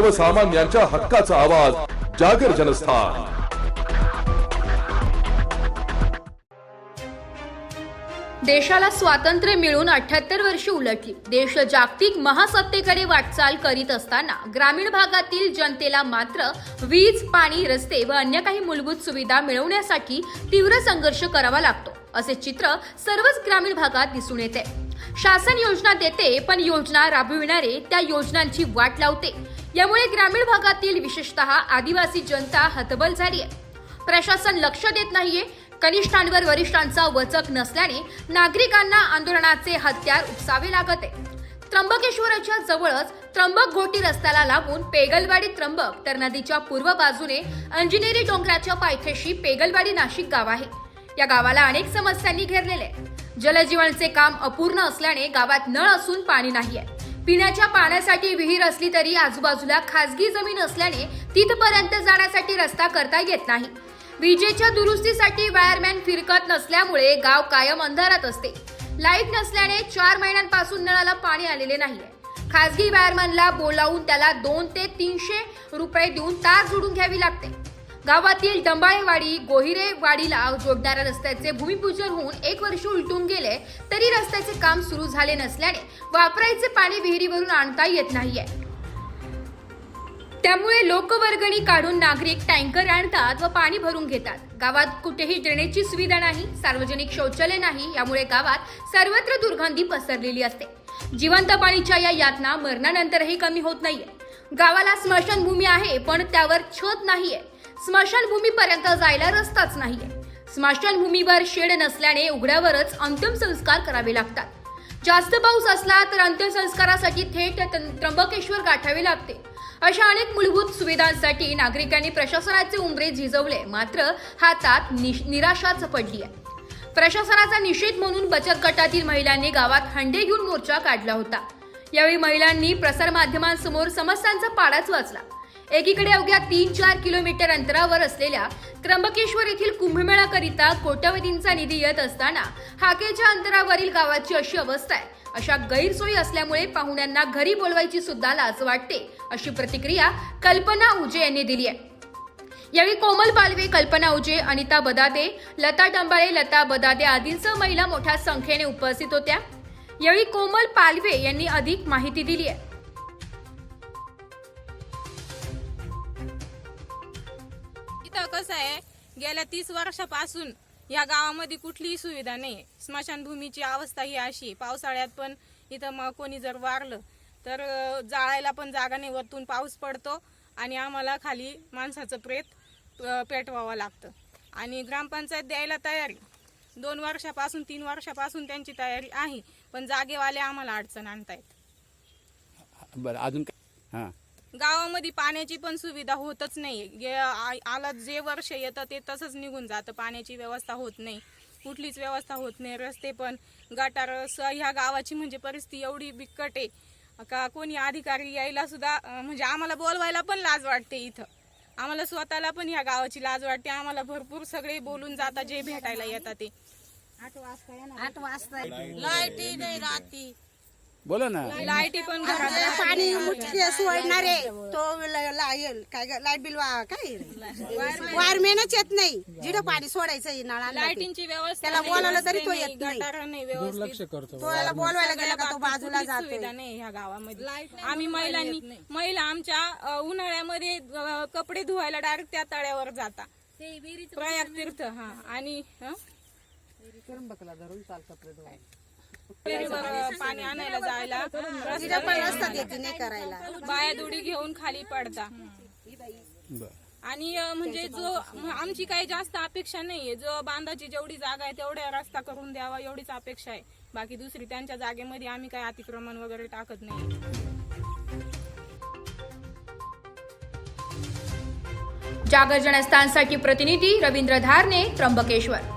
सर्वसामान्यांच्या हक्काचा आवाज जागर जनस्थान. देशाला स्वातंत्र्य मिळून अठ्याहत्तर वर्षे उलटली. देश जागतिक महासत्तेकडे वाटचाल करीत असताना ग्रामीण भागातील जनतेला मात्र वीज पाणी रस्ते व अन्य काही मूलभूत सुविधा मिळवण्यासाठी तीव्र संघर्ष करावा लागतो. असे चित्र सर्वच ग्रामीण भागात दिसून येते. शासन योजना देते पण योजना राबविणारे त्या योजनांची वाट लावते. यामुळे ग्रामीण भागातील विशेषतः आदिवासी जनता हतबल झाली आहे. प्रशासन लक्ष देत नाहीये. कनिष्ठांवर वरिष्ठांचा वचक नसल्याने नागरिकांना आंदोलनाचे हत्यार उपसावे लागत आहे. त्र्यंबकेश्वराच्या जवळच त्र्यंबक घोटी रस्त्याला लागून पेगलवाडी त्र्यंबक तर नदीच्या पूर्व बाजूने अंजिनेरी डोंगराच्या पायथ्याशी पेगलवाडी नाशिक गाव आहे. या गावाला अनेक समस्यांनी घेरलेले आहे. जलजीवनचे काम अपूर्ण असल्याने गावात नळ असून पाणी नाही आहे पिण्याच्या पाण्यासाठी विहीर असली तरी आजूबाजूला खासगी जमीन असल्याने तिथपर्यंत जाण्यासाठी रस्ता करता येत नाही. विजेच्या दुरुस्तीसाठी वायरमॅन फिरकत नसल्यामुळे गाव कायम अंधारात असते. लाइट नसल्याने चार महिन्यांपासून नळाला पाणी आलेले नाही खासगी वायरमॅनला बोलावून त्याला दोन ते तीनशे रुपये देऊन तार जोडून घ्यावी लागते. गावातील डंबाळेवाडी गोहिरेवाडीला जोडणाऱ्या रस्त्याचे भूमिपूजन होऊन एक वर्ष उलटून गेले तरी रस्त्याचे काम सुरू झाले नसल्याने वापरायचे पाणी विहिरीवरून आणता येत नाहीये. त्यामुळे लोकवर्गणी काढून नागरिक टँकर आणतात व पाणी भरून घेतात. गावात कुठेही ड्रेनेजची सुविधा नाही सार्वजनिक शौचालय नाही यामुळे गावात सर्वत्र दुर्गंधी पसरलेली असते. जिवंत पाणीच्या या यातना मरणानंतरही कमी होत नाहीये. गावाला स्मशानभूमी आहे पण त्यावर छत नाहीये. स्मशानभूमीपर्यंत जायला रस्ताच नाहीये. स्मशानभूमीवर शेड नसल्याने उघड्यावरच अंतिम संस्कार करावे लागतात. जास्त पाऊस असला तर अंत्यसंस्कारासाठी थेट त्र्यंबकेश्वर गाठावे लागते. अशा अनेक मूलभूत सुविधांसाठी नागरिकांनी प्रशासनाचे उमरे झिजवले मात्र हातात निराशाच पडली आहे प्रशासनाचा निषेध म्हणून बचत गटातील महिलांनी गावात हंडे घेऊन मोर्चा काढला होता. यावेळी महिलांनी प्रसारमाध्यमांसमोर समस्यांचा पाडाच वाचला. एकीकडे अवघ्या तीन चार किलोमीटर अंतरावर असलेल्या त्र्यंबकेश्वर येथील कुंभमेळाकरिता कोट्यवधींचा निधी येत असताना हाकेच्या अंतरावरील गावाची अशी अवस्था आहे. अशा गैरसोयी असल्यामुळे पाहुण्यांना घरी बोलवायची सुद्धा लाज वाटते अशी प्रतिक्रिया कल्पना उजे यांनी दिली आहे. यावेळी कोमल पालवे कल्पना उजे अनिता बदादे लता डंबाळे लता बदादे आदींसह महिला मोठ्या संख्येने उपस्थित होत्या. यावेळी कोमल पालवे यांनी अधिक माहिती दिली आहे. इथं कसं आहे गेल्या तीस वर्षापासून या गावामध्ये कुठलीही सुविधा नाही. स्मशानभूमीची अवस्था ही अशी पावसाळ्यात पण इथं मग कोणी जर वारलं तर जाळायला पण जागा नाही वरतून पाऊस पडतो आणि आम्हाला खाली माणसाचं प्रेत पेटवावं लागतं. आणि ग्रामपंचायत द्यायला तयारी. दोन वर्षापासून तीन वर्षापासून त्यांची तयारी आहे पण जागेवाले आम्हाला अडचण आणतायत. बरं अजून हां. गावामध्ये पाण्याची पण सुविधा होतच नाही. आला जे वर्ष येतं ते तसंच निघून जातं. पाण्याची व्यवस्था होत नाही. कुठलीच व्यवस्था होत नाही. रस्ते पण गटार स- ह्या गावाची म्हणजे परिस्थिती एवढी बिकट आहे. का कोणी अधिकारी यायला सुद्धा म्हणजे आम्हाला बोलवायला पण लाज वाटते इथं. आम्हाला स्वतःला पण ह्या गावाची लाज वाटते. आम्हाला भरपूर सगळे बोलून जातात जे भेटायला येतात ते. आठ वाजता लाईटी नाही राहती बोला ना. लाईटी पण घरात पाणी मुठके सोडणारे तो काय लाइट बिल वा- काय? वायरमेनच येत नाही. जिडं पाणी सोडायचं ते. लाईटींची व्यवस्था त्याला बोलावलं तरी तो येत नाही. गटार नाही व्यवस्थित. तो याला बोलवायला गेला का तो बाजूला जातो नाही ह्या गावामध्ये. आम्ही महिलांनी महिला आमच्या उन्हाळ्यामध्ये कपडे धुवायला डायरेक्ट त्या तळ्यावर जाता. प्रयाग तीर्थ हा. आणि? विहिरीवर पाणी आणायला जायला. जिडं पण रस्ता देते नाही करायला. बाया दुडी घेऊन खाली पडता. आणि म्हणजे जो आमची काही जास्त अपेक्षा नाहीये. जो बांधाची जेवढी जागा आहे तेवढ्या रस्ता करून द्यावा एवढीच अपेक्षा आहे. बाकी दुसरी त्यांच्या जागेमध्ये आम्ही काही अतिक्रमण वगैरे टाकत नाही. जागर जनस्थानसाठी प्रतिनिधी रवींद्र धारणे त्र्यंबकेश्वर.